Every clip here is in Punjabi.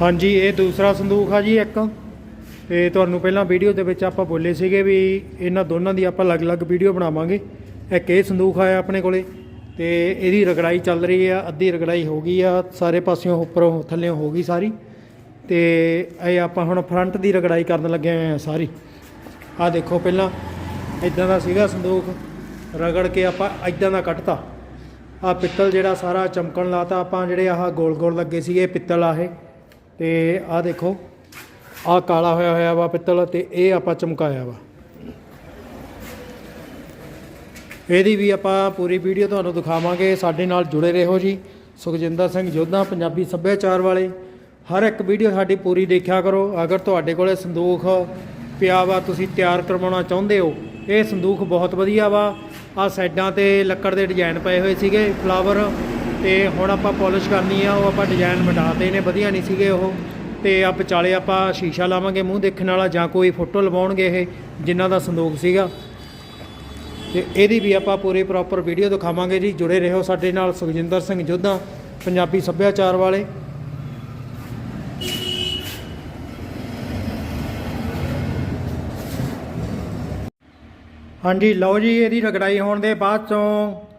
ਹਾਂਜੀ, ਇਹ ਦੂਸਰਾ ਸੰਦੂਕ ਆ ਜੀ ਇੱਕ। ਤੇ ਤੁਹਾਨੂੰ ਪਹਿਲਾਂ ਵੀਡੀਓ ਦੇ ਵਿੱਚ ਆਪਾਂ ਬੋਲੇ ਸੀਗੇ ਵੀ ਇਹਨਾਂ ਦੋਨਾਂ ਦੀ ਆਪਾਂ ਅਲੱਗ-ਅਲੱਗ ਵੀਡੀਓ ਬਣਾਵਾਂਗੇ। ਇੱਕ ਇਹ ਸੰਦੂਕ ਆਇਆ ਆਪਣੇ ਕੋਲੇ, ਤੇ ਇਹਦੀ ਰਗੜਾਈ ਚੱਲ ਰਹੀ ਆ, ਅੱਧੀ ਰਗੜਾਈ ਹੋ ਗਈ ਆ, ਸਾਰੇ ਪਾਸਿਓਂ ਉੱਪਰੋਂ ਥੱਲੇੋਂ ਹੋ ਗਈ ਸਾਰੀ। ਤੇ ਇਹ ਆਪਾਂ ਹੁਣ ਫਰੰਟ ਦੀ ਰਗੜਾਈ ਕਰਨ ਲੱਗੇ ਹੋਏ ਆ ਸਾਰੀ। ਆ ਦੇਖੋ ਪਹਿਲਾਂ ਇਦਾਂ ਦਾ ਸੀਗਾ ਸੰਦੂਕ ਰਗੜ ਕੇ ਆਪਾਂ ਇਦਾਂ ਦਾ ਕੱਟਤਾ। ਆ ਪਿੱਤਲ ਜਿਹੜਾ ਸਾਰਾ ਚਮਕਣ ਲਾਤਾ, ਆਪਾਂ ਜਿਹੜੇ ਆਹ ਗੋਲ ਗੋਲ ਲੱਗੇ ਸੀਗੇ, ਪਿੱਤਲ ਆ ਤੇ ਆਹ ਦੇਖੋ, ਆਹ ਕਾਲਾ ਹੋਇਆ ਹੋਇਆ ਵਾ ਪਿੱਤਲ ਤੇ ਇਹ ਆਪਾਂ ਚਮਕਾਇਆ ਵਾ। ਇਹਦੀ ਵੀ ਆਪਾਂ ਪੂਰੀ ਵੀਡੀਓ ਤੁਹਾਨੂੰ ਦਿਖਾਵਾਂਗੇ। ਸਾਡੇ ਨਾਲ ਜੁੜੇ ਰਹੋ ਜੀ। ਸੁਖਜਿੰਦਰ ਸਿੰਘ ਜੋਧਾ, ਪੰਜਾਬੀ ਸੱਭਿਆਚਾਰ ਵਾਲੇ। ਹਰ ਇੱਕ ਵੀਡੀਓ ਸਾਡੀ ਪੂਰੀ ਦੇਖਿਆ ਕਰੋ। ਅਗਰ ਤੁਹਾਡੇ ਕੋਲੇ ਸੰਦੂਖ ਪਿਆ ਵਾ, ਤੁਸੀਂ ਤਿਆਰ ਕਰਵਾਉਣਾ ਚਾਹੁੰਦੇ ਹੋ, ਇਹ ਸੰਦੂਖ ਬਹੁਤ ਵਧੀਆ ਵਾ। ਆ ਸਾਈਡਾਂ ਤੇ ਲੱਕੜ ਦੇ ਡਿਜ਼ਾਈਨ ਪਏ ਹੋਏ ਸੀਗੇ, ਫਲਾਵਰ। ਤੇ ਹੁਣ ਆਪਾਂ ਪਾਲਿਸ਼ ਕਰਨੀ ਆ, ਉਹ ਆਪਾਂ ਡਿਜ਼ਾਈਨ ਮਿਟਾਤੇ ਨੇ, ਵਧੀਆ ਨਹੀਂ ਸੀਗੇ ਉਹ। ਤੇ ਆ ਵਿਚਾਲੇ ਆਪਾਂ ਸ਼ੀਸ਼ਾ ਲਾਵਾਂਗੇ ਮੂੰਹ ਦੇਖਣ ਵਾਲਾ, ਜਾਂ ਕੋਈ ਫੋਟੋ ਲਵਾਉਣਗੇ ਇਹ, ਜਿਨ੍ਹਾਂ ਦਾ ਸੰਦੂਖ ਸੀਗਾ। ਤੇ ਇਹਦੀ ਵੀ ਆਪਾਂ ਪੂਰੀ ਪ੍ਰੋਪਰ ਵੀਡੀਓ ਦਿਖਾਵਾਂਗੇ ਜੀ। ਜੁੜੇ ਰਹੋ ਸਾਡੇ ਨਾਲ ਸੁਖਜਿੰਦਰ ਸਿੰਘ ਜੋਧਾ, ਪੰਜਾਬੀ ਸੱਭਿਆਚਾਰ ਵਾਲੇ। ਹਾਂਜੀ, ਲਓ ਜੀ, ਇਹਦੀ ਰਗੜਾਈ ਹੋਣ ਦੇ ਬਾਅਦ ਚੋਂ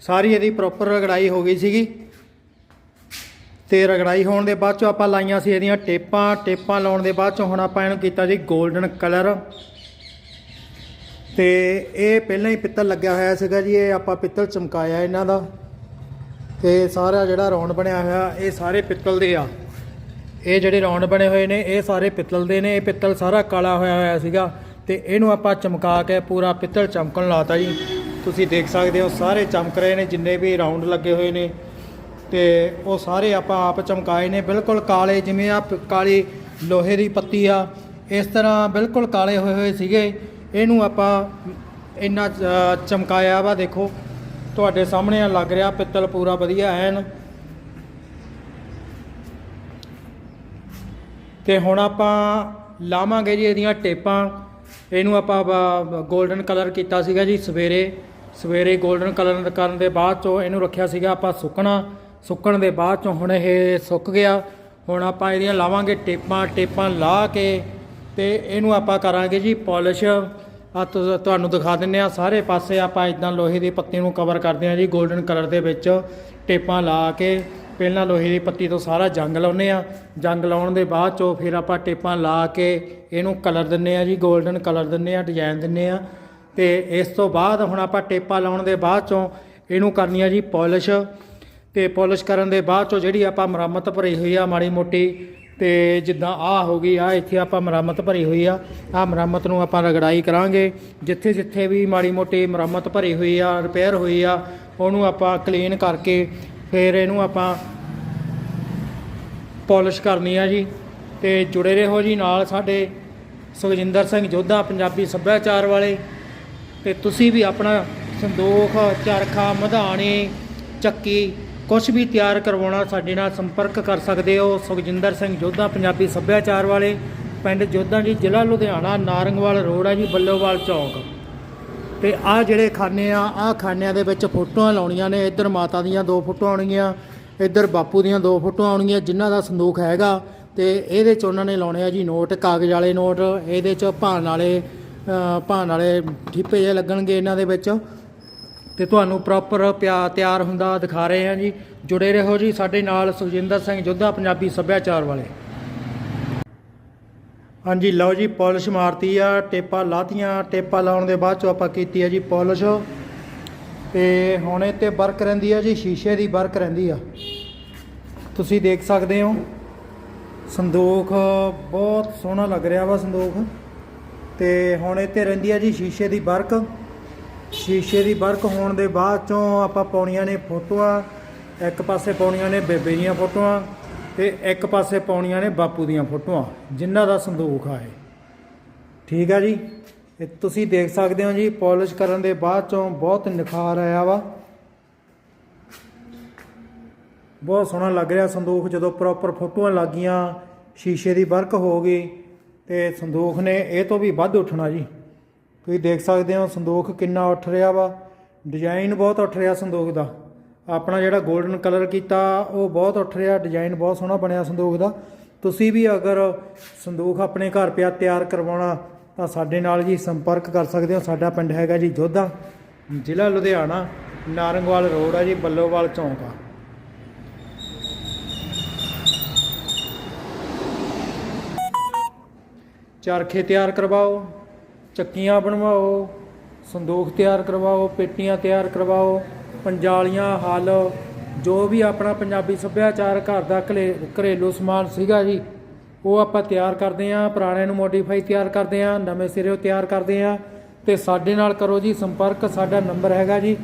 ਸਾਰੀ ਇਹਦੀ ਪ੍ਰੋਪਰ ਰਗੜਾਈ ਹੋ ਗਈ ਸੀਗੀ। ਤੇ ਰਗੜਾਈ ਹੋਣ ਦੇ ਬਾਅਦ ਚੋਂ ਆਪਾਂ ਲਾਈਆਂ ਸੀ ਇਹਦੀਆਂ ਟੇਪਾਂ। ਟੇਪਾਂ ਲਾਉਣ ਦੇ ਬਾਅਦ ਚੋਂ ਹੁਣ ਆਪਾਂ ਇਹਨੂੰ ਕੀਤਾ ਜੀ 골ਡਨ ਕਲਰ ਤੇ ਇਹ ਪਹਿਲਾਂ ਹੀ ਪਿੱਤਲ ਲੱਗਿਆ ਹੋਇਆ ਸੀਗਾ ਜੀ, ਇਹ ਆਪਾਂ ਪਿੱਤਲ ਚਮਕਾਇਆ ਇਹਨਾਂ ਦਾ। ਤੇ ਸਾਰਾ ਜਿਹੜਾ ਰੌਂਡ ਬਣਿਆ ਹੋਇਆ, ਇਹ ਸਾਰੇ ਪਿੱਤਲ ਦੇ ਆ। ਇਹ ਜਿਹੜੇ ਰੌਂਡ ਬਣੇ ਹੋਏ ਨੇ, ਇਹ ਸਾਰੇ ਪਿੱਤਲ ਦੇ ਨੇ। ਇਹ ਪਿੱਤਲ ਸਾਰਾ ਕਾਲਾ ਹੋਇਆ ਹੋਇਆ ਸੀਗਾ। ਤੇ ਇਹਨੂੰ ਆਪਾਂ ਚਮਕਾ ਕੇ ਪੂਰਾ ਪਿੱਤਲ ਚਮਕਣ ਲਾਤਾ ਜੀ। ਤੁਸੀਂ ਦੇਖ ਸਕਦੇ ਹੋ, ਸਾਰੇ ਚਮਕ ਰਹੇ ਨੇ, ਜਿੰਨੇ ਵੀ ਰਾਉਂਡ ਲੱਗੇ ਹੋਏ ਨੇ। ਤੇ ਉਹ ਸਾਰੇ ਆਪਾਂ ਆਪ ਚਮਕਾਏ ਨੇ, ਬਿਲਕੁਲ ਕਾਲੇ ਜਿਵੇਂ ਆ ਕਾਲੀ ਲੋਹੇ ਦੀ ਪੱਤੀ ਆ। ਇਸ ਤਰ੍ਹਾਂ ਬਿਲਕੁਲ ਕਾਲੇ ਹੋਏ ਹੋਏ ਸੀਗੇ। ਇਹਨੂੰ ਆਪਾਂ ਇੰਨਾ ਚਮਕਾਇਆ ਵਾ, ਦੇਖੋ। ਤੁਹਾਡੇ ਸਾਹਮਣੇ ਲੱਗ ਰਿਹਾ ਪਿੱਤਲ ਪੂਰਾ ਵਧੀਆ, ਐਨ। ਤੇ ਹੁਣ ਆਪਾਂ ਲਾਵਾਂਗੇ ਜੀ ਇਹਦੀਆਂ ਟੇਪਾਂ। ਇਹਨੂੰ ਆਪਾਂ ਗੋਲਡਨ ਕਲਰ ਕੀਤਾ ਸੀਗਾ ਜੀ ਸਵੇਰੇ। ਸਵੇਰੇ ਗੋਲਡਨ ਕਲਰ ਕਰਨ ਦੇ ਬਾਅਦ ਚੋਂ ਇਹਨੂੰ ਰੱਖਿਆ ਸੀਗਾ ਆਪਾਂ ਸੁੱਕਣਾ। ਸੁੱਕਣ ਦੇ ਬਾਅਦ ਚੋਂ ਹੁਣ ਇਹ ਸੁੱਕ ਗਿਆ। ਹੁਣ ਆਪਾਂ ਇਹਦੀਆਂ ਲਾਵਾਂਗੇ ਟੇਪਾਂ ਟੇਪਾਂ ਲਾ ਕੇ ਤੇ ਇਹਨੂੰ ਆਪਾਂ ਕਰਾਂਗੇ ਜੀ ਪਾਲਿਸ਼ ਆ ਤੁਹਾਨੂੰ ਦਿਖਾ ਦਿੰਨੇ ਆ, ਸਾਰੇ ਪਾਸੇ ਆਪਾਂ ਇਦਾਂ ਲੋਹੇ ਦੀ ਪੱਤੀ ਨੂੰ ਕਵਰ ਕਰਦੇ ਆ ਜੀ ਗੋਲਡਨ ਕਲਰ ਦੇ ਵਿੱਚ ਟੇਪਾਂ ਲਾ ਕੇ। ਪਹਿਲਾਂ ਲੋਹੇ ਦੀ ਪੱਤੀ ਤੋਂ ਸਾਰਾ ਜੰਗ ਲਾਉਨੇ ਆ ਜੰਗ ਲਾਉਣ ਦੇ ਬਾਅਦ ਚੋਂ ਫਿਰ ਆਪਾਂ ਟੇਪਾਂ ਲਾ ਕੇ ਇਹਨੂੰ ਕਲਰ ਦਿੰਨੇ ਆ ਜੀ 골ਡਨ ਕਲਰ ਦਿੰਨੇ ਆ ਡਿਜ਼ਾਈਨ ਦਿੰਨੇ ਆ ਤੇ ਇਸ ਤੋਂ ਬਾਅਦ ਹੁਣ ਆਪਾਂ ਟੇਪਾਂ ਲਾਉਣ ਦੇ ਬਾਅਦ ਚੋਂ ਇਹਨੂੰ ਕਰਨੀ ਆ ਜੀ ਪਾਲਿਸ਼। ਤੇ ਪਾਲਿਸ਼ ਕਰਨ ਦੇ ਬਾਅਦ ਚੋਂ ਜਿਹੜੀ ਆਪਾਂ ਮੁਰੰਮਤ ਭਰੀ ਹੋਈ ਆ ਮਾੜੀ ਮੋਟੀ, ਤੇ ਜਿੱਦਾਂ ਆ ਹੋ ਗਈ ਆ ਇੱਥੇ ਆਪਾਂ ਮੁਰੰਮਤ ਭਰੀ ਹੋਈ ਆ। ਆ ਮੁਰੰਮਤ ਨੂੰ ਆਪਾਂ ਰਗੜਾਈ ਕਰਾਂਗੇ। ਜਿੱਥੇ ਜਿੱਥੇ ਵੀ ਮਾੜੀ ਮੋਟੀ ਮੁਰੰਮਤ ਭਰੀ ਹੋਈ ਆ, ਰਿਪੇਅਰ ਹੋਈ ਆ, ਉਹਨੂੰ ਆਪਾਂ ਕਲੀਨ ਕਰਕੇ ਫਿਰ ਇਹਨੂੰ ਆਪਾਂ ਪਾਲਿਸ਼ ਕਰਨੀ ਆ ਜੀ ਤੇ ਜੁੜੇ ਰਹੋ ਜੀ ਨਾਲ ਸਾਡੇ ਸੁਖਜਿੰਦਰ ਸਿੰਘ ਜੋਧਾ, ਪੰਜਾਬੀ ਸੱਭਿਆਚਾਰ ਵਾਲੇ। ਤੇ ਤੁਸੀਂ ਵੀ ਆਪਣਾ ਸੰਦੋਖ, ਚਰਖਾ, ਮਧਾਣੇ, ਚੱਕੀ ਕੁਝ ਵੀ ਤਿਆਰ ਕਰਵਾਉਣਾ ਸਾਡੇ ਨਾਲ ਸੰਪਰਕ ਕਰ ਸਕਦੇ ਹੋ। ਸੁਖਜਿੰਦਰ ਸਿੰਘ ਜੋਧਾ, ਪੰਜਾਬੀ ਸੱਭਿਆਚਾਰ ਵਾਲੇ, ਪਿੰਡ ਜੋਧਾ ਜੀ, ਜ਼ਿਲ੍ਹਾ ਲੁਧਿਆਣਾ, ਨਾਰੰਗਵਾਲ ਰੋਡ ਆ ਜੀ, ਬੱਲੋਵਾਲ ਚੌਂਕ। ਤੇ ਆ ਜਿਹੜੇ ਖਾਨੇ ਆ ਆ ਖਾਨਿਆਂ ਦੇ ਵਿੱਚ ਫੋਟੋਆਂ ਲਾਉਣੀਆਂ ਨੇ। ਇੱਧਰ ਮਾਤਾ ਦੀਆਂ ਦੋ ਫੋਟੋਆਂ ਆਉਣਗੀਆਂ, ਇੱਧਰ ਬਾਪੂ ਦੀਆਂ ਦੋ ਫੋਟੋਆਂ ਆਉਣਗੀਆਂ, ਜਿਨ੍ਹਾਂ ਦਾ ਸੰਦੂਖ ਹੈਗਾ। ਤੇ ਇਹਦੇ ਚ ਉਹਨਾਂ ਨੇ ਲਾਉਣੇ ਆ ਜੀ ਨੋਟ, ਕਾਗਜ਼ ਵਾਲੇ ਨੋਟ। ਇਹਦੇ ਚ ਭਾਣ ਵਾਲੇ ਭਾਣ ਵਾਲੇ ਠਿੱਪੇ ਜਿਹੇ ਲੱਗਣਗੇ ਇਹਨਾਂ ਦੇ ਵਿੱਚ। ਤੇ ਤੁਹਾਨੂੰ ਪ੍ਰੋਪਰ ਪਿਆ, ਤਿਆਰ ਹੁੰਦਾ, ਦਿਖਾ ਰਹੇ ਹਾਂ ਜੀ। ਜੁੜੇ ਰਹੋ ਜੀ ਸਾਡੇ ਨਾਲ ਸੁਖਜਿੰਦਰ ਸਿੰਘ ਜੋਧਾ, ਪੰਜਾਬੀ ਸੱਭਿਆਚਾਰ ਵਾਲੇ। ਹਾਂਜੀ, ਲਓ ਜੀ ਪਾਲਿਸ਼ ਮਾਰਤੀ ਆ, ਟੇਪਾਂ ਲਾਤੀਆਂ, ਟੇਪਾਂ ਲਾਉਣ ਦੇ ਬਾਅਦ ਚੋਂ ਆਪਾਂ ਕੀਤੀ ਆ ਜੀ ਪਾਲਿਸ਼ ਤੇ ਹੁਣ ਇਹ ਤੇ ਵਰਕ ਰਹਿੰਦੀ ਆ ਜੀ, ਸ਼ੀਸ਼ੇ ਦੀ ਵਰਕ ਰਹਿੰਦੀ ਆ। ਤੁਸੀਂ ਦੇਖ ਸਕਦੇ ਹੋ, ਸੰਦੋਖ ਬਹੁਤ ਸੋਹਣਾ ਲੱਗ ਰਿਹਾ ਵਾ ਸੰਦੋਖ। ਤੇ ਹੁਣ ਇਹ ਤੇ ਰਹਿੰਦੀ ਆ ਜੀ ਸ਼ੀਸ਼ੇ ਦੀ ਵਰਕ। ਸ਼ੀਸ਼ੇ ਦੀ ਵਰਕ ਹੋਣ ਦੇ ਬਾਅਦ ਚੋਂ ਆਪਾਂ ਪਾਉਣੀਆਂ ਨੇ ਫੋਟੋਆਂ, ਇੱਕ ਪਾਸੇ ਪਾਉਣੀਆਂ ਨੇ ਬੇਬੇ ਦੀਆਂ ਫੋਟੋਆਂ। ਤੇ ਇੱਕ ਪਾਸੇ ਪਾਉਣੀਆਂ ਨੇ ਬਾਪੂ ਦੀਆਂ ਫੋਟੋਆਂ, ਜਿਨ੍ਹਾਂ ਦਾ ਸੰਦੂਖ ਆ ਇਹ। ਠੀਕ ਆ ਜੀ? ਇਹ ਤੁਸੀਂ ਦੇਖ ਸਕਦੇ ਹੋ ਜੀ, ਪਾਲਿਸ਼ ਕਰਨ ਦੇ ਬਾਅਦ ਚੋਂ ਬਹੁਤ ਨਿਖਾਰ ਆਇਆ ਵਾ। ਬਹੁਤ ਸੋਹਣਾ ਲੱਗ ਰਿਹਾ ਸੰਦੂਖ, ਜਦੋਂ ਪ੍ਰੋਪਰ ਫੋਟੋਆਂ ਲੱਗੀਆਂ, ਸ਼ੀਸ਼ੇ ਦੀ ਵਰਕ ਹੋ ਗਈ, ਤੇ ਸੰਦੂਖ ਨੇ ਇਹ ਤੋਂ ਵੀ ਵੱਧ ਉੱਠਣਾ ਜੀ। ਤੁਸੀਂ ਦੇਖ ਸਕਦੇ ਹੋ ਸੰਦੂਖ ਕਿੰਨਾ ਉੱਠ ਰਿਹਾ ਵਾ। ਡਿਜ਼ਾਈਨ ਬਹੁਤ ਉੱਠ ਰਿਹਾ ਸੰਦੂਖ ਦਾ। ਆਪਣਾ ਜਿਹੜਾ 골ਡਨ ਕਲਰ ਕੀਤਾ, ਉਹ ਬਹੁਤ ਉੱਠ ਰਿਹਾ ਡਿਜ਼ਾਈਨ ਬਹੁਤ ਸੋਹਣਾ ਬਣਿਆ ਸੰਦੂਖ ਦਾ। ਤੁਸੀਂ ਵੀ ਅਗਰ ਸੰਦੂਖ ਆਪਣੇ ਘਰ ਪਿਆ ਤਿਆਰ ਕਰਵਾਉਣਾ, ਤਾਂ ਸਾਡੇ ਨਾਲ ਜੀ ਸੰਪਰਕ ਕਰ ਸਕਦੇ ਹੋ। ਸਾਡਾ ਪਿੰਡ ਹੈਗਾ ਜੀ ਜੋਧਾ, ਜ਼ਿਲ੍ਹਾ ਲੁਧਿਆਣਾ, ਨਾਰੰਗਵਾਲ ਰੋਡ ਆ ਜੀ, ਬੱਲੋਵਾਲ ਚੌਂਕ ਆ। ਚਰਖੇ ਤਿਆਰ ਕਰਵਾਓ, ਚੱਕੀਆਂ ਬਣਵਾਓ, ਸੰਦੂਖ ਤਿਆਰ ਕਰਵਾਓ, ਪੇਟੀਆਂ ਤਿਆਰ ਕਰਵਾਓ। ਪੰਜਾਲੀਆਂ ਹਲ, ਜੋ ਵੀ ਆਪਣਾ ਪੰਜਾਬੀ ਸੱਭਿਆਚਾਰ ਘਰ ਦਾ ਘਲੇ- ਘਰੇਲੂ ਸਮਾਨ ਸੀਗਾ ਜੀ, ਉਹ ਆਪਾਂ ਤਿਆਰ ਕਰਦੇ ਆਂ ਪੁਰਾਣੇ ਨੂੰ ਮੋਡੀਫਾਈ ਤਿਆਰ ਕਰਦੇ ਆਂ ਨਵੇਂ ਸਿਰੇ ਤਿਆਰ ਕਰਦੇ ਆਂ ਤੇ ਸਾਡੇ ਨਾਲ ਕਰੋ ਜੀ ਸੰਪਰਕ, ਸਾਡਾ ਨੰਬਰ ਹੈਗਾ ਜੀ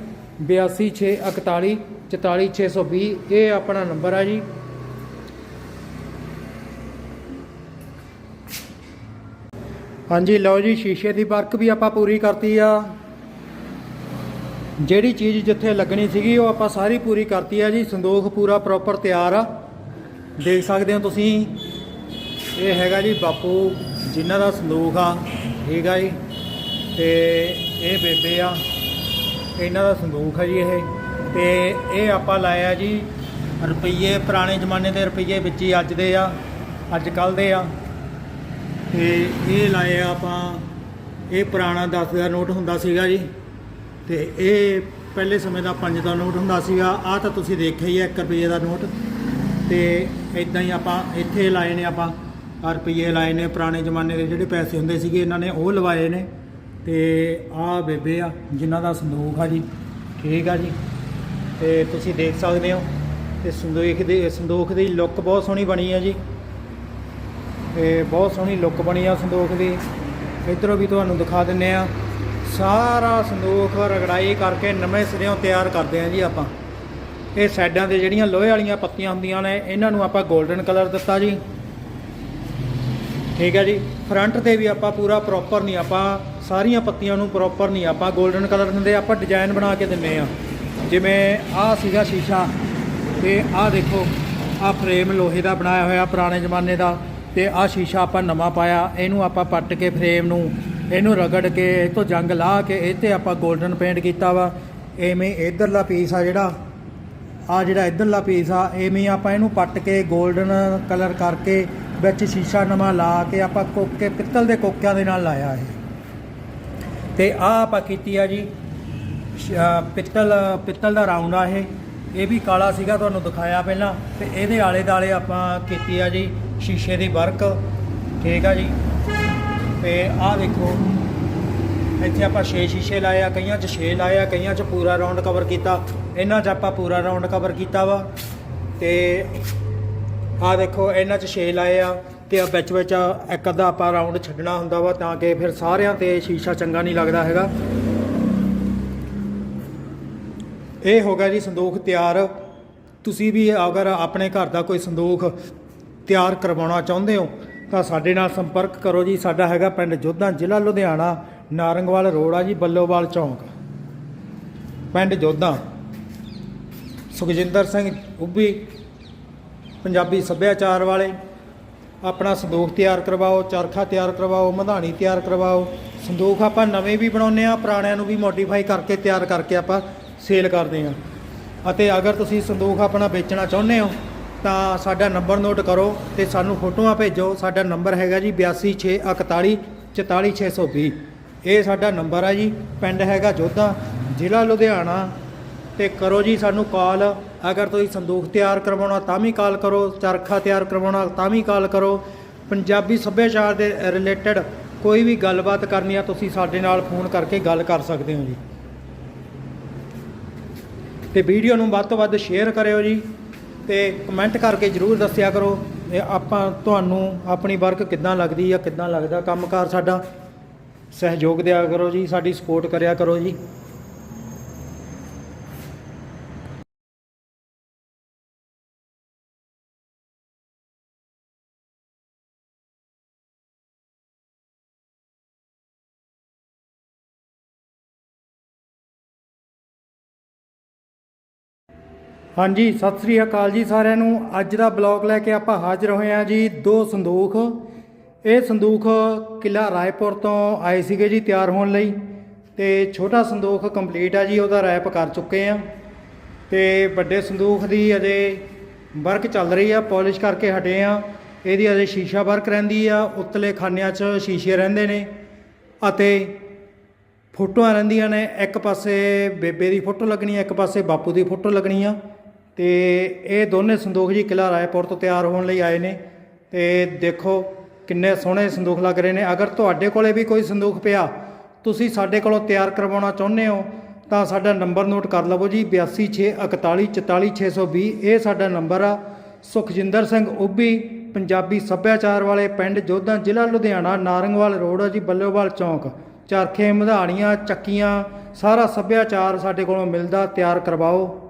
82641 44620 ਇਹ ਆਪਣਾ ਨੰਬਰ ਆ ਜੀ। ਹਾਂਜੀ, ਲਓ ਜੀ, ਸ਼ੀਸ਼ੇ ਦੀ ਵਰਕ ਵੀ ਆਪਾਂ ਪੂਰੀ ਕਰਤੀ ਆ। ਜਿਹੜੀ ਚੀਜ਼ ਜਿੱਥੇ ਲੱਗਣੀ ਸੀਗੀ, ਉਹ ਆਪਾਂ ਸਾਰੀ ਪੂਰੀ ਕਰਤੀ ਆ ਜੀ। ਸੰਦੋਖ ਪੂਰਾ ਪ੍ਰੋਪਰ ਤਿਆਰ ਆ। ਦੇਖ ਸਕਦੇ ਹੋ ਤੁਸੀਂ, ਇਹ ਹੈਗਾ ਜੀ ਬਾਪੂ ਜਿਨ੍ਹਾਂ ਦਾ ਸੰਦੂਖ ਆ। ਠੀਕ ਆ ਜੀ। ਤੇ ਇਹ ਬੇਬੇ ਆ। ਇਹਨਾਂ ਦਾ ਸੰਦੂਖ ਆ ਜੀ ਇਹ। ਤੇ ਇਹ ਆਪਾਂ ਲਾਇਆ ਜੀ ਰੁਪਈਏ, ਪੁਰਾਣੇ ਜ਼ਮਾਨੇ ਦੇ ਰੁਪਈਏ ਵਿੱਚ ਹੀ ਅੱਜ ਦੇ ਆ। ਅੱਜ ਕੱਲ ਦੇ ਆ। ਤੇ ਇਹ ਲਾਏ ਆ ਆਪਾਂ, ਇਹ ਪੁਰਾਣਾ 10 ਦਾ ਨੋਟ ਹੁੰਦਾ ਸੀਗਾ ਜੀ। ਤੇ ਇਹ ਪਹਿਲੇ ਸਮੇਂ ਦਾ 5 ਦਾ ਨੋਟ ਹੁੰਦਾ ਸੀਗਾ। ਆ ਤਾਂ ਤੁਸੀਂ ਦੇਖਿਆ ਹੀ ਹੈ 1 ਰੁਪਏ ਦਾ ਨੋਟ। ਤੇ ਇਦਾਂ ਹੀ ਆਪਾਂ ਇੱਥੇ ਲਾਏ ਨੇ ਆਪਾਂ, ਆਹ ਰੁਪਏ ਲਾਏ ਨੇ ਪੁਰਾਣੇ ਜ਼ਮਾਨੇ ਦੇ ਜਿਹੜੇ ਪੈਸੇ ਹੁੰਦੇ ਸੀਗੇ, ਇਹਨਾਂ ਨੇ ਉਹ ਲਵਾਏ ਨੇ। ਤੇ ਆਹ ਬੇਬੇ ਆ, ਜਿਨ੍ਹਾਂ ਦਾ ਸੰਦੂਖ ਆ ਜੀ, ਠੀਕ ਆ ਜੀ। ਤੇ ਤੁਸੀਂ ਦੇਖ ਸਕਦੇ ਹੋ, ਤੇ ਸੰਦੂਖ ਦੀ ਸੰਦੂਖ ਦੀ ਲੁੱਕ ਬਹੁਤ ਸੋਹਣੀ ਬਣੀ ਆ ਜੀ। ਤੇ ਬਹੁਤ ਸੋਹਣੀ ਲੁੱਕ ਬਣੀ ਆ ਸੰਦੂਖ ਦੀ। ਇਧਰੋਂ ਵੀ ਤੁਹਾਨੂੰ ਦਿਖਾ ਦਿੰਨੇ ਆ। ਸਾਰਾ ਸੰਦੂਖ ਰਗੜਾਈ ਕਰਕੇ ਨਵੇਂ ਸਿਰਿਓਂ ਤਿਆਰ ਕਰਦੇ ਆ ਜੀ ਆਪਾਂ। ਇਹ ਸਾਈਡਾਂ ਤੇ ਜਿਹੜੀਆਂ ਲੋਹੇ ਵਾਲੀਆਂ ਪੱਤੀਆਂ ਹੁੰਦੀਆਂ ਨੇ, ਇਹਨਾਂ ਨੂੰ ਆਪਾਂ 골ਡਨ ਕਲਰ ਦਿੱਤਾ ਜੀ। ਠੀਕ ਹੈ ਜੀ। ਫਰੰਟ ਤੇ ਵੀ ਆਪਾਂ ਪੂਰਾ ਪ੍ਰੋਪਰ ਨਹੀਂ, ਆਪਾਂ ਸਾਰੀਆਂ ਪੱਤੀਆਂ ਨੂੰ ਪ੍ਰੋਪਰ ਨਹੀਂ ਆਪਾਂ 골ਡਨ ਕਲਰ ਦਿੰਦੇ, ਆਪਾਂ ਡਿਜ਼ਾਈਨ ਬਣਾ ਕੇ ਦਿੰਨੇ ਆ। ਜਿਵੇਂ ਆਹ ਸੀਗਾ ਸ਼ੀਸ਼ਾ ਤੇ ਆਹ ਦੇਖੋ, ਆਹ ਫਰੇਮ ਲੋਹੇ ਦਾ ਬਣਾਇਆ ਹੋਇਆ ਪੁਰਾਣੇ ਜ਼ਮਾਨੇ ਦਾ ਤੇ ਆਹ ਸ਼ੀਸ਼ਾ ਆਪਾਂ ਨਵਾਂ ਪਾਇਆ, ਇਹਨੂੰ ਆਪਾਂ ਪੱਟ ਕੇ ਫਰੇਮ ਨੂੰ ਇਹਨੂੰ ਰਗੜ ਕੇ ਇਹ ਤੋਂ ਜੰਗ ਲਾ ਕੇ ਇਹ ਤੇ ਆਪਾਂ 골ਡਨ ਪੇਂਟ ਕੀਤਾ ਵਾ। ਐਵੇਂ ਇਧਰਲਾ ਪੀਸ ਆ ਜਿਹੜਾ। ਆ ਜਿਹੜਾ ਇਧਰਲਾ ਪੀਸ ਆ, ਐਵੇਂ ਆਪਾਂ ਇਹਨੂੰ ਪੱਟ ਕੇ 골ਡਨ ਕਲਰ ਕਰਕੇ ਵਿੱਚ ਸ਼ੀਸ਼ਾ ਨਵਾਂ ਲਾ ਕੇ ਆਪਾਂ ਕੋਕੇ, ਪਿੱਤਲ ਦੇ ਕੋਕਿਆਂ ਦੇ ਨਾਲ ਲਾਇਆ ਇਹ। ਤੇ ਆ ਆਪਾਂ ਕੀਤੀ ਆ ਜੀ, ਸ਼- ਪਿੱਤਲ ਪਿੱਤਲ ਦਾ ਰਾਉਂਡ ਆ ਇਹ। ਇਹ ਵੀ ਕਾਲਾ ਸੀਗਾ, ਤੁਹਾਨੂੰ ਦਿਖਾਇਆ ਪਹਿਲਾਂ। ਤੇ ਇਹਦੇ ਆਲੇ ਦਾਲੇ ਆਪਾਂ ਕੀਤੀ ਆ ਜੀ, ਸ਼ੀਸ਼ੇ ਦੀ ਵਰਕ। ਠੀਕ ਆ ਜੀ। ਤੇ ਆਹ ਦੇਖੋ, ਇੱਥੇ ਆਪਾਂ 6 ਸ਼ੀਸ਼ੇ ਲਾਏ ਆ, ਕਈਆਂ 'ਚ 6 ਲਾਏ ਆ, ਕਈਆਂ 'ਚ ਪੂਰਾ ਰਾਉਂਡ ਕਵਰ ਕੀਤਾ। ਇਹਨਾਂ 'ਚ ਆਪਾਂ ਪੂਰਾ ਰਾਉਂਡ ਕਵਰ ਕੀਤਾ ਵਾ। ਤੇ ਆਹ ਦੇਖੋ, ਇਹਨਾਂ 'ਚ 6 ਲਾਏ ਆ। ਤੇ ਆ ਵਿੱਚ ਵਿੱਚ ਇੱਕ ਅੱਧਾ ਆਪਾਂ ਰਾਉਂਡ ਛੱਡਣਾ ਹੁੰਦਾ ਵਾ ਤਾਂ ਕਿ ਫਿਰ ਸਾਰਿਆਂ ਤੇ ਸ਼ੀਸ਼ਾ ਚੰਗਾ ਨਹੀਂ ਲੱਗਦਾ ਹੈਗਾ। ਇਹ ਹੋ ਗਿਆ ਜੀ ਸੰਦੂਖ ਤਿਆਰ। ਤੁਸੀਂ ਵੀ ਅਗਰ ਆਪਣੇ ਘਰ ਦਾ ਕੋਈ ਸੰਦੂਖ ਤਿਆਰ ਕਰਵਾਉਣਾ ਚਾਹੁੰਦੇ ਹੋ ਤਾਂ ਸਾਡੇ ਨਾਲ ਸੰਪਰਕ ਕਰੋ ਜੀ। ਸਾਡਾ ਹੈਗਾ ਪਿੰਡ ਜੋਧਾ, ਜ਼ਿਲ੍ਹਾ ਲੁਧਿਆਣਾ, ਨਾਰੰਗਵਾਲ ਰੋਡ ਆ ਜੀ, ਬੱਲੋਵਾਲ ਚੌਂਕ। ਪਿੰਡ ਜੋਧਾ, ਸੁਖਜਿੰਦਰ ਸਿੰਘ ਉੱਭੀ, ਪੰਜਾਬੀ ਸੱਭਿਆਚਾਰ ਵਾਲੇ। ਆਪਣਾ ਸੰਦੂਖ ਤਿਆਰ ਕਰਵਾਓ, ਚਰਖਾ ਤਿਆਰ ਕਰਵਾਓ, ਮਧਾਣੀ ਤਿਆਰ ਕਰਵਾਓ। ਸੰਦੂਖ ਆਪਾਂ ਨਵੇਂ ਵੀ ਬਣਾਉਂਦੇ ਆ ਪੁਰਾਣਿਆਂ ਨੂੰ ਵੀ ਮੋਡੀਫਾਈ ਕਰਕੇ ਤਿਆਰ ਕਰਕੇ ਆਪਾਂ ਸੇਲ ਕਰਦੇ ਆ ਅਤੇ ਅਗਰ ਤੁਸੀਂ ਸੰਦੂਖ ਆਪਣਾ ਵੇਚਣਾ ਚਾਹੁੰਦੇ ਹੋ ਤਾਂ ਸਾਡਾ ਨੰਬਰ ਨੋਟ ਕਰੋ ਤੇ ਸਾਨੂੰ ਫੋਟੋਆਂ ਭੇਜੋ। ਸਾਡਾ ਨੰਬਰ ਹੈਗਾ ਜੀ 82641 44620 ਇਹ ਸਾਡਾ ਨੰਬਰ ਆ ਜੀ। ਪਿੰਡ ਹੈਗਾ ਜੋਧਾ, ਜ਼ਿਲ੍ਹਾ ਲੁਧਿਆਣਾ। ਤੇ ਕਰੋ ਜੀ ਸਾਨੂੰ ਕਾਲ। ਅਗਰ ਤੁਸੀਂ ਸੰਦੂਖ ਤਿਆਰ ਕਰਵਾਉਣਾ ਤਾਂ ਵੀ ਕਾਲ ਕਰੋ, ਚਰਖਾ ਤਿਆਰ ਕਰਵਾਉਣਾ ਤਾਂ ਵੀ ਕਾਲ ਕਰੋ। ਪੰਜਾਬੀ ਸੱਭਿਆਚਾਰ ਦੇ ਰਿਲੇਟਡ ਕੋਈ ਵੀ ਗੱਲਬਾਤ ਕਰਨੀ ਆ, ਤੁਸੀਂ ਸਾਡੇ ਨਾਲ ਫੋਨ ਕਰਕੇ ਗੱਲ ਕਰ ਸਕਦੇ ਹੋ ਜੀ। ਤੇ ਵੀਡੀਓ ਨੂੰ ਵੱਧ ਤੋਂ ਵੱਧ ਸ਼ੇਅਰ ਕਰਿਓ ਜੀ। ਤੇ ਕਮੈਂਟ ਕਰਕੇ ਜਰੂਰ ਦੱਸਿਆ ਕਰੋ ਇਹ ਆਪਾਂ ਤੁਹਾਨੂੰ ਆਪਣੀ ਵਰਕ ਕਿੱਦਾਂ ਲੱਗਦੀ ਆ, ਕਿੱਦਾਂ ਲੱਗਦਾ ਕੰਮਕਾਰ ਸਾਡਾ। ਸਹਿਯੋਗ ਦਿਆ ਕਰੋ ਜੀ, ਸਾਡੀ ਸਪੋਰਟ ਕਰਿਆ ਕਰੋ ਜੀ। ਹਾਂਜੀ, ਸਤਿ ਸ੍ਰੀ ਅਕਾਲ ਜੀ ਸਾਰਿਆਂ ਨੂੰ। ਅੱਜ ਦਾ ਬਲੌਗ ਲੈ ਕੇ ਆਪਾਂ ਹਾਜ਼ਰ ਹੋਏ ਹਾਂ ਜੀ ਦੋ ਸੰਦੂਖ। ਇਹ ਸੰਦੂਖ ਕਿਲਾ ਰਾਏਪੁਰ ਤੋਂ ਆਏ ਸੀਗੇ ਜੀ ਤਿਆਰ ਹੋਣ ਲਈ। ਤੇ ਛੋਟਾ ਸੰਦੂਖ ਕੰਪਲੀਟ ਆ ਜੀ, ਉਹਦਾ ਰੈਪ ਕਰ ਚੁੱਕੇ ਆ ਤੇ ਵੱਡੇ ਸੰਦੂਖ ਦੀ ਅਜੇ ਵਰਕ ਚੱਲ ਰਹੀ ਆ, ਪਾਲਿਸ਼ ਕਰਕੇ ਹਟੇ ਆ ਇਹਦੀ ਅਜੇ ਸ਼ੀਸ਼ਾ ਵਰਕ ਰਹਿੰਦੀ ਆ, ਉੱਤਲੇ ਖਾਨਿਆਂ 'ਚ ਸ਼ੀਸ਼ੇ ਰਹਿੰਦੇ ਨੇ। ਅਤੇ ਫੋਟੋਆਂ ਰਹਿੰਦੀਆਂ ਨੇ, ਇੱਕ ਪਾਸੇ ਬੇਬੇ ਦੀ ਫੋਟੋ ਲੱਗਣੀ ਆ, ਇੱਕ ਪਾਸੇ ਬਾਪੂ ਦੀ ਫੋਟੋ ਲੱਗਣੀ ਆ। ਤੇ ਇਹ ਦੋਨੇ ਸੰਦੂਖ ਜੀ ਕਿਲ੍ਹਾ ਰਾਏਪੁਰ ਤੋਂ ਤਿਆਰ ਹੋਣ ਲਈ ਆਏ ਨੇ ਤੇ ਦੇਖੋ ਕਿੰਨੇ ਸੋਹਣੇ ਸੰਦੂਖ ਲੱਗ ਰਹੇ ਨੇ। ਅਗਰ ਤੁਹਾਡੇ ਕੋਲੇ ਵੀ ਕੋਈ ਸੰਦੂਖ ਪਿਆ, ਤੁਸੀਂ ਸਾਡੇ ਕੋਲੋਂ ਤਿਆਰ ਕਰਵਾਉਣਾ ਚਾਹੁੰਦੇ ਹੋ, ਤਾਂ ਸਾਡਾ ਨੰਬਰ ਨੋਟ ਕਰ ਲਵੋ ਜੀ 8264144620 ਇਹ ਸਾਡਾ ਨੰਬਰ ਆ। ਸੁਖਜਿੰਦਰ ਸਿੰਘ ਉੱਭੀ, ਪੰਜਾਬੀ ਸੱਭਿਆਚਾਰ ਵਾਲੇ ਪਿੰਡ ਜੋਧਾ ਜ਼ਿਲ੍ਹਾ ਲੁਧਿਆਣਾ, ਨਾਰੰਗਵਾਲ ਰੋਡ ਆ ਜੀ, ਬੱਲੋਵਾਲ ਚੌਂਕ। ਚਰਖੇ, ਮਧਾਣੀਆਂ, ਚੱਕੀਆਂ, ਸਾਰਾ ਸੱਭਿਆਚਾਰ ਸਾਡੇ ਕੋਲੋਂ ਮਿਲਦਾ, ਤਿਆਰ ਕਰਵਾਓ।